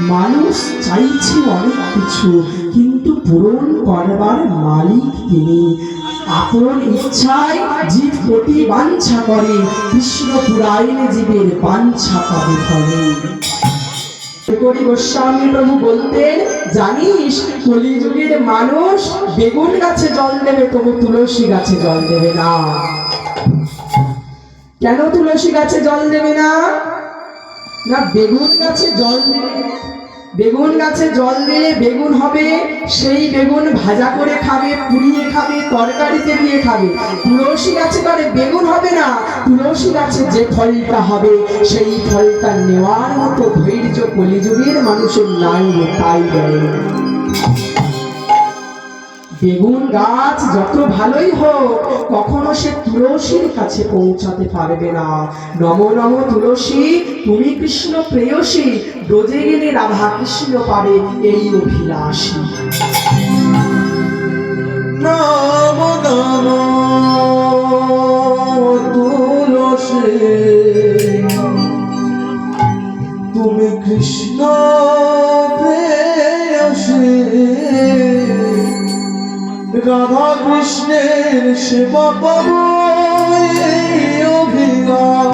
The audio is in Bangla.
মানুষ চাইছে অনেক কিছু, কিন্তু পূরণ করবার মালিক তিনি। আপন ইচ্ছায় জীব কোটি বাঞ্ছা করে, কৃষ্ণ পুরাইনে জীবের বাঞ্ছা পাবে ফলে। করি গোস্বামী প্রভু বলতেন, জানিস, কলিযুগের মানুষ বেগুন গাছে জল দেবে, তবু তুলসী গাছে জল দেবে না। কেন তুলসী গাছে জল দেবে না? না, বেগুন গাছে জল বেগুন গাছে জল দিলে বেগুন হবে, সেই বেগুন ভাজা করে খাবে, পুড়িয়ে খাবে, তরকারিতে দিয়ে খাবে। তুলসী গাছে করে বেগুন হবে না, তুলসী গাছে যে ফলটা হবে, সেই ফলটা নেওয়ার মতো ধৈর্য কলিযুগের মানুষের নাই তাই দেয় বেগুন গাছ যত ভালোই হোক, কখনো সে তুলসীর কাছে পৌঁছাতে পারবে না। নম নম তুলসী, তুমি কৃষ্ণ প্রেয়সী, ব্রজে গেলে রাধা কৃষ্ণ পাবে এই অভিলাষী। নাম নাম তুমি কৃষ্ণ প্রেয়সী। রাধা কৃষ্ণের সেবা পাবো অভিলাষ